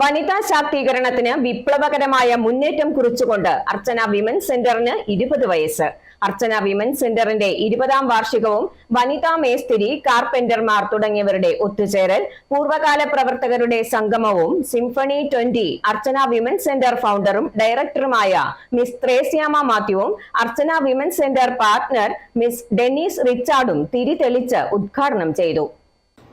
വനിതാ ശാക്തീകരണത്തിന് വിപ്ലവകരമായ മുന്നേറ്റം കുറിച്ചുകൊണ്ട് അർച്ചന വിമൻ സെന്ററിന് ഇരുപത് വയസ്സ്. അർച്ചന വിമൻ സെന്ററിന്റെ ഇരുപതാം വാർഷികവും വനിതാ മേസ്തിരി കാർപെന്റർമാർ തുടങ്ങിയവരുടെ ഒത്തുചേരൽ പൂർവകാല പ്രവർത്തകരുടെ സംഗമവും symphony twenty Archana women centre ഫൗണ്ടറും ഡയറക്ടറുമായ Miss Thresiamma മാത്യുവും Archana women centre partner Miss Dennis റിച്ചാർഡും തിരി ഉദ്ഘാടനം ചെയ്തു.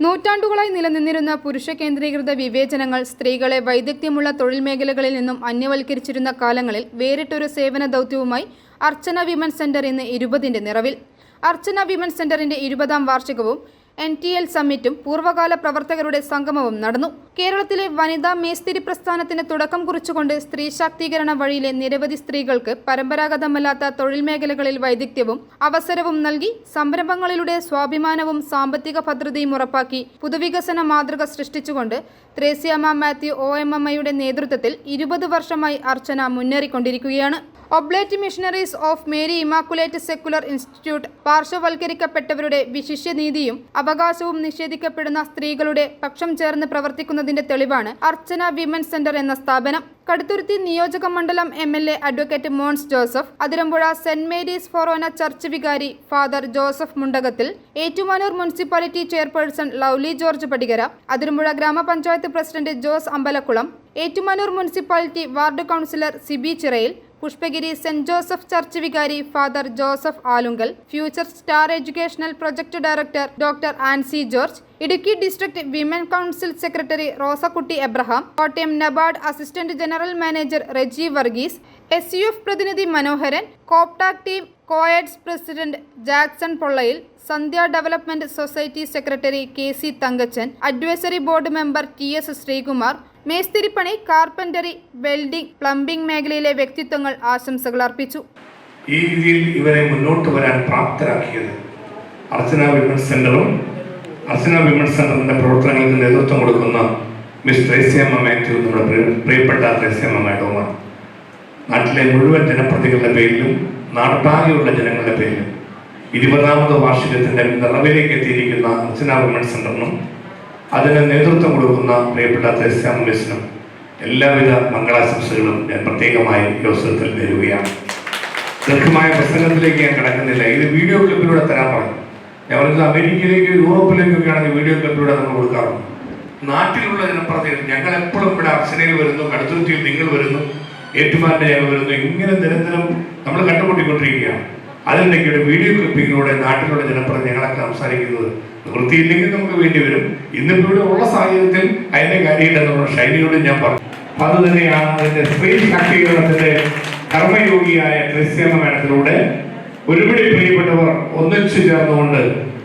നൂറ്റാണ്ടുകളായി നിലനിന്നിരുന്ന പുരുഷ കേന്ദ്രീകൃത വിവേചനങ്ങൾ സ്ത്രീകളെ വൈദഗ്ധ്യമുള്ള തൊഴിൽ മേഖലകളിൽ നിന്നും അന്യവൽക്കരിച്ചിരുന്ന കാലങ്ങളിൽ വേറിട്ടൊരു സേവന ദൗത്യവുമായി അർച്ചന വിമൻ സെന്റർ ഇന്ന് ഇരുപതിന്റെ നിറവിൽ. അർച്ചന വിമൻ സെന്ററിന്റെ ഇരുപതാം വാർഷികവും എൻ ടി എൽ സമ്മിറ്റും പൂർവകാല പ്രവർത്തകരുടെ സംഗമവും നടന്നു. കേരളത്തിലെ വനിതാ മേസ്തിരി പ്രസ്ഥാനത്തിന് തുടക്കം കുറിച്ചുകൊണ്ട് സ്ത്രീ ശാക്തീകരണ വഴിയിലെ നിരവധി സ്ത്രീകൾക്ക് പരമ്പരാഗതമല്ലാത്ത തൊഴിൽ മേഖലകളിൽ വൈദഗ്ധ്യവും അവസരവും നൽകി സംരംഭങ്ങളിലൂടെ സ്വാഭിമാനവും സാമ്പത്തിക ഭദ്രതയും ഉറപ്പാക്കി പുതുവികസന മാതൃക സൃഷ്ടിച്ചുകൊണ്ട് ത്രേസ്യാമ മാത്യു ഒ എം എമ്മയുടെ നേതൃത്വത്തിൽ ഇരുപത് വർഷമായി Archana മുന്നേറിക്കൊണ്ടിരിക്കുകയാണ്. Oblate Missionaries of Mary Immaculate secular institute പാർശ്വവൽക്കരിക്കപ്പെട്ടവരുടെ വിശിഷ്യനീതിയും അവകാശവും നിഷേധിക്കപ്പെടുന്ന സ്ത്രീകളുടെ പക്ഷം ചേർന്ന് പ്രവർത്തിക്കുന്നതിന്റെ തെളിവാണ് അർച്ചന വിമൻ സെന്റർ എന്ന സ്ഥാപനം. കടുത്തുരുത്തി നിയോജക മണ്ഡലം M L A advocate Mons Joseph Athirampuzha Saint Mary's forane church വികാരി father Joseph Mundakathil Ettumanoor municipality chairperson Lovely George Padikara Athirampuzha ഗ്രാമപഞ്ചായത്ത് president Jose Ambalakulam Ettumanoor municipality ward councillor Sibi Chirayil Pushpagiri Saint Joseph church വികാരി father Joseph Alunkal future star educational project director doctor Ancy George Idukki district women council secretary Rosakutty Abraham Kottayam NABARD assistant general manager Reji Varghese S U F പ്രതിനിധി മനോഹരൻ കോപ്ടാക് team കോയഡ്സ് president Jackson Pollayil Sandhya development society secretary K C Thankachan advisory board member T S Sreekumar മേസ്തിരിപ്പണി carpentry welding plumbing മേഖലയിലെ വ്യക്തിത്വങ്ങൾ ആശംസകൾ അർപ്പിച്ചു. ഈ രീതിയിൽ ഇവരെ മുന്നോട്ട് വരാൻ പ്രാപ്തരാക്കിയത് അർച്ചന വിമൻസ് സെന്ററും അർച്ചന വിമൻസ് സെന്ററിന്റെ പ്രവർത്തനങ്ങൾക്ക് നേതൃത്വം കൊടുക്കുന്ന മിസ് ത്രേസ്യമ്മ മാത്യു നമ്മുടെ പ്രിയ- പ്രിയപ്പെട്ട ത്രേസ്യമ്മ മാഡവുമാണ് നാട്ടിലെ മുഴുവൻ ജനപ്രതികളുടെ പേരിലും നാട്ടാകെയുള്ള ജനങ്ങളുടെ പേരിലും ഇരുപതാമത് വാർഷികത്തിന്റെ നിറവിലേക്ക് എത്തിയിരിക്കുന്ന അർച്ചന വിമൻസ് സെന്ററിനും അതിന് നേതൃത്വം കൊടുക്കുന്ന പ്രിയപ്പെട്ട ത്രേസ്യാമ്മ മിസ്സിനും എല്ലാവിധ മംഗളാശംസകളും ഞാൻ പ്രത്യേകമായി അവസരത്തിൽ നേരുകയാണ്. ദീർഘമായ പ്രസംഗത്തിലേക്ക് ഞാൻ കിടക്കുന്നില്ല. ഇത് വീഡിയോ ക്ലിപ്പിലൂടെ തരാൻ പറഞ്ഞു. ഞാൻ പറഞ്ഞത് അമേരിക്കയിലേക്ക് യൂറോപ്പിലേക്കൊക്കെ ആണെങ്കിൽ വീഡിയോ ക്ലിപ്പിലൂടെ നമ്മൾ കൊടുക്കാറുണ്ട്. നാട്ടിലുള്ള ജനപ്രതികൾ ഞങ്ങൾ എപ്പോഴും ഇവിടെ അർച്ചനയിൽ വരുന്നു കടുത്തുരുത്തിയിൽ നിങ്ങൾ വരുന്നു ഏറ്റുമാരുടെ ഞങ്ങൾ വരുന്നു ഇങ്ങനെ നിരന്തരം നമ്മൾ കണ്ടുമുട്ടിക്കൊണ്ടിരിക്കുകയാണ്. അതിനിടയ്ക്ക് വീഡിയോ ക്ലിപ്പിങ്ങിലൂടെ നാട്ടിലുള്ള ജനപ്രതി ഞങ്ങളൊക്കെ സംസാരിക്കുന്നത് വൃത്തിയില്ലെങ്കിൽ നമുക്ക് വേണ്ടി വരും. ഇന്നിപ്പോൾ ഇവിടെ ഉള്ള സാഹചര്യത്തിൽ അതിന്റെ നമ്മുടെ ശൈലിയോട് ഞാൻ പറഞ്ഞു. അപ്പൊ അത് തന്നെയാണ് അതിന്റെ സ്ത്രീ ശാക്തീകരണത്തിന്റെ കർമ്മയോഗിയായ ക്രിസ്ത്യാന മേളത്തിലൂടെ ഒരുപിടി പ്രിയപ്പെട്ടവർ ഒന്നിച്ചു ചേർന്നുകൊണ്ട്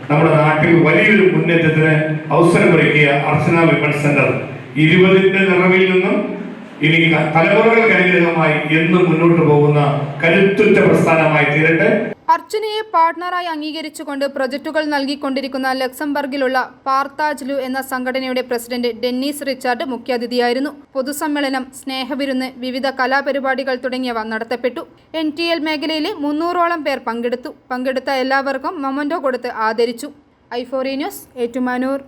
നമ്മുടെ നാട്ടിൽ വലിയൊരു മുന്നേറ്റത്തിന് അവസരമൊരുക്കിയ അർച്ചന വിമൻ സെന്റർ. ഇരുപതിന്റെ നിറവിൽ നിന്നും ഇനി തലമുറകൾക്കനുഗ്രഹമായി എന്നും മുന്നോട്ട് പോകുന്ന കരുത്തുറ്റ പ്രസ്ഥാനമായി തീരട്ടെ. അർച്ചനയെ പാർട്ട്ണറായി അംഗീകരിച്ചുകൊണ്ട് പ്രൊജക്ടുകൾ നൽകിക്കൊണ്ടിരിക്കുന്ന ലക്സംബർഗിലുള്ള പാർത്താജ്ലു എന്ന സംഘടനയുടെ പ്രസിഡന്റ് ഡെന്നീസ് റിച്ചാർഡ് മുഖ്യാതിഥിയായിരുന്നു. പൊതുസമ്മേളനം സ്നേഹവിരുന്ന് വിവിധ കലാപരിപാടികൾ തുടങ്ങിയവ നടത്തപ്പെട്ടു. എൻ ടി എൽ മേഖലയിലെ മുന്നൂറോളം പേർ പങ്കെടുത്തു. പങ്കെടുത്ത എല്ലാവർക്കും മൊമന്റോ കൊടുത്ത് ആദരിച്ചു. ഐഫോറി ന്യൂസ് ഏറ്റുമാനൂർ.